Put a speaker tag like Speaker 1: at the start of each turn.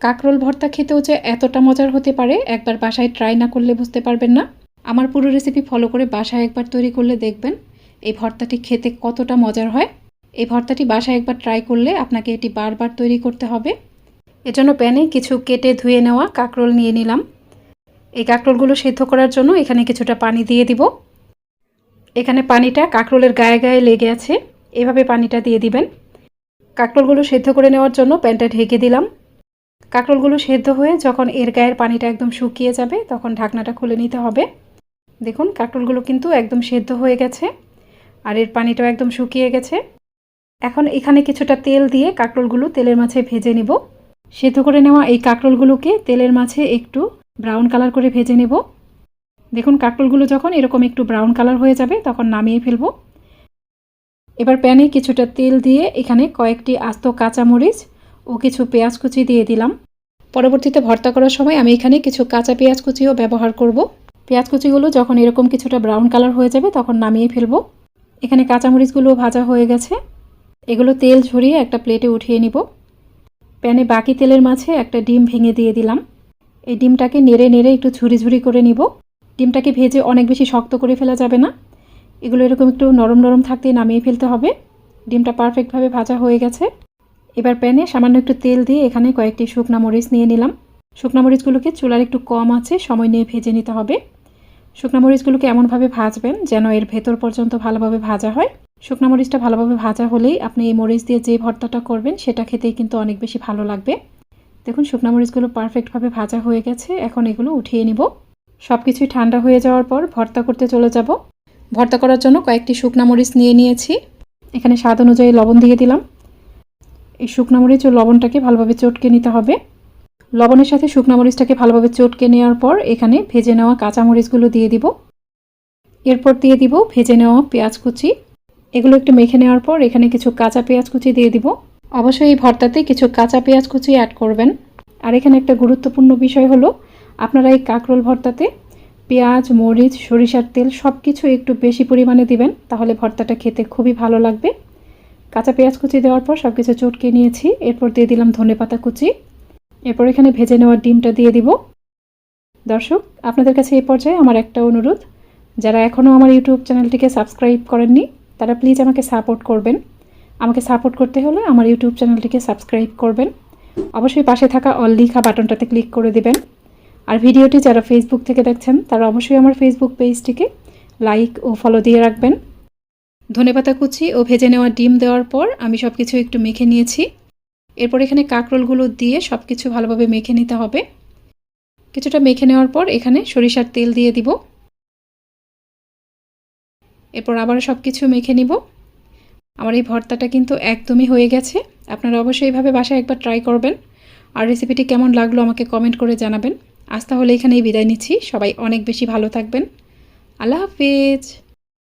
Speaker 1: কাকরোল ভর্তা খেতেও যে এতটা মজার হতে পারে, একবার বাসায় ট্রাই না করলে বুঝতে পারবেন না। আমার পুরো রেসিপি ফলো করে বাসায় একবার তৈরি করলে দেখবেন, এই ভর্তাটি খেতে কতটা মজার হয়। এই ভর্তাটি বাসায় একবার ট্রাই করলে আপনাকে এটি বারবার তৈরি করতে হবে। এজন্য প্যানে কিছু কেটে ধুয়ে নেওয়া কাকরোল নিয়ে নিলাম। এই কাকরোলগুলো সেদ্ধ করার জন্য এখানে কিছুটা পানি দিয়ে দিব। এখানে পানিটা কাকরোলের গায়ে গায়ে লেগে আছে, এভাবে পানিটা দিয়ে দিবেন। কাকরোলগুলো সেদ্ধ করে নেওয়ার জন্য প্যানটা ঢেকে দিলাম। কাঁকরোলগুলো সেদ্ধ হয়ে যখন এর গায়ের পানিটা একদম শুকিয়ে যাবে, তখন ঢাকনাটা খুলে নিতে হবে। দেখুন, কাঁকরোলগুলো কিন্তু একদম সেদ্ধ হয়ে গেছে আর এর পানিটাও একদম শুকিয়ে গেছে। এখন এখানে কিছুটা তেল দিয়ে কাঁকরোলগুলো তেলের মাঝে ভেজে নিব। সেদ্ধ করে নেওয়া এই কাঁকরোলগুলোকে তেলের মাঝে একটু ব্রাউন কালার করে ভেজে নেব। দেখুন, কাঁকরোলগুলো যখন এরকম একটু ব্রাউন কালার হয়ে যাবে, তখন নামিয়ে ফেলব। এবার প্যানে কিছুটা তেল দিয়ে এখানে কয়েকটি আস্ত কাঁচামরিচ ও কিছু পেঁয়াজ কুচি দিয়ে দিলাম। পরবর্তীতে ভর্তা করার সময় আমি এখানে কিছু কাঁচা পেঁয়াজ কুচিও ব্যবহার করব। পেঁয়াজ কুচিগুলো যখন এরকম কিছুটা ব্রাউন কালার হয়ে যাবে তখন নামিয়ে ফেলব। এখানে কাঁচামরিচগুলো ভাজা হয়ে গেছে। এগুলো তেল ঝরিয়ে একটা প্লেটে উঠিয়ে নিব। প্যানে বাকি তেলের মাঝে একটা ডিম ভেঙে দিয়ে দিলাম। এই ডিমটাকে নেড়ে নেড়ে একটু ঝুরি ঝুরি করে নিব। ডিমটাকে ভেজে অনেক বেশি শক্ত করে ফেলা যাবে না। এগুলো এরকম একটু নরম নরম থাকতেই নামিয়ে ফেলতে হবে। ডিমটা পারফেক্টভাবে ভাজা হয়ে গেছে। এবার প্যানে সামান্য একটু তেল দিয়ে এখানে কয়েকটি শুকনা মরিচ নিয়ে নিলাম। শুকনা মরিচগুলোকে চুলার একটু কম আছে, সময় নিয়ে ভেজে নিতে হবে। শুকনা মরিচগুলোকে এমনভাবে ভাজবেন যেন এর ভেতর পর্যন্ত ভালোভাবে ভাজা হয়। শুকনা মরিচটা ভালোভাবে ভাজা হলেই আপনি এই মরিচ দিয়ে যে ভর্তাটা করবেন, সেটা খেতেই কিন্তু অনেক বেশি ভালো লাগবে। দেখুন, শুকনা মরিচগুলো পারফেক্টভাবে ভাজা হয়ে গেছে। এখন এগুলো উঠিয়ে নিব। সব কিছুই ঠান্ডা হয়ে যাওয়ার পর ভর্তা করতে চলে যাব। ভর্তা করার জন্য কয়েকটি শুকনা মরিচ নিয়ে নিয়েছি। এখানে স্বাদ অনুযায়ী লবণ দিয়ে দিলাম। এই শুকনো মরিচ ও লবণটাকে ভালোভাবে চটকে নিতে হবে। লবণের সাথে শুকনো মরিচটাকে ভালোভাবে চটকে নেওয়ার পর এখানে ভেজে নেওয়া কাঁচা মরিচগুলো দিয়ে দিব। এরপর দিয়ে দিব ভেজে নেওয়া পেঁয়াজ কুচি। এগুলো একটু মেখে নেওয়ার পর এখানে কিছু কাঁচা পেঁয়াজ কুচি দিয়ে দিব। অবশ্যই এই ভর্তাতে কিছু কাঁচা পেঁয়াজ কুচি অ্যাড করবেন। আর এখানে একটা গুরুত্বপূর্ণ বিষয় হলো, আপনারা এই কাঁকরোল ভর্তাতে পেঁয়াজ, মরিচ, সরিষার তেল সব কিছু একটু বেশি পরিমাণে দিবেন, তাহলে ভর্তাটা খেতে খুবই ভালো লাগবে। কাঁচা পেঁয়াজ কুচি দেওয়ার পর সব কিছু চটকে নিয়েছি, এরপর দিয়ে দিলাম ধনে পাতা কুচি। এরপর এখানে ভেজে নেওয়ার ডিমটা দিয়ে দিব। দর্শক, আপনাদের কাছে এই পর্যায়ে আমার একটা অনুরোধ, যারা এখনও আমার ইউটিউব চ্যানেলটিকে সাবস্ক্রাইব করেননি, তারা প্লিজ আমাকে সাপোর্ট করবেন। আমাকে সাপোর্ট করতে হলে আমার ইউটিউব চ্যানেলটিকে সাবস্ক্রাইব করবেন। অবশ্যই পাশে থাকা অল লিখা বাটনটাতে ক্লিক করে দিবেন। আর ভিডিওটি যারা ফেসবুক থেকে দেখছেন, তারা অবশ্যই আমার ফেসবুক পেজটিকে লাইক ও ফলো দিয়ে রাখবেন। ধনেপাতা কুচি ও ভেজে নেওয়া ডিম দেওয়ার পর আমি সব কিছু একটু মেখে নিয়েছি। এরপর এখানে কাঁকরোলগুলো দিয়ে সব কিছু ভালোভাবে মেখে নিতে হবে। কিছুটা মেখে নেওয়ার পর এখানে সরিষার তেল দিয়ে দিব। এরপর আবার সব কিছু মেখে নিব। আমার এই ভর্তাটা কিন্তু একদমই হয়ে গেছে। আপনারা অবশ্যই এইভাবে বাসায় একবার ট্রাই করবেন। আর রেসিপিটি কেমন লাগল আমাকে কমেন্ট করে জানাবেন। আজ তাহলে এখানেই বিদায় নিচ্ছি। সবাই অনেক বেশি ভালো থাকবেন। আল্লাহ হাফিজ।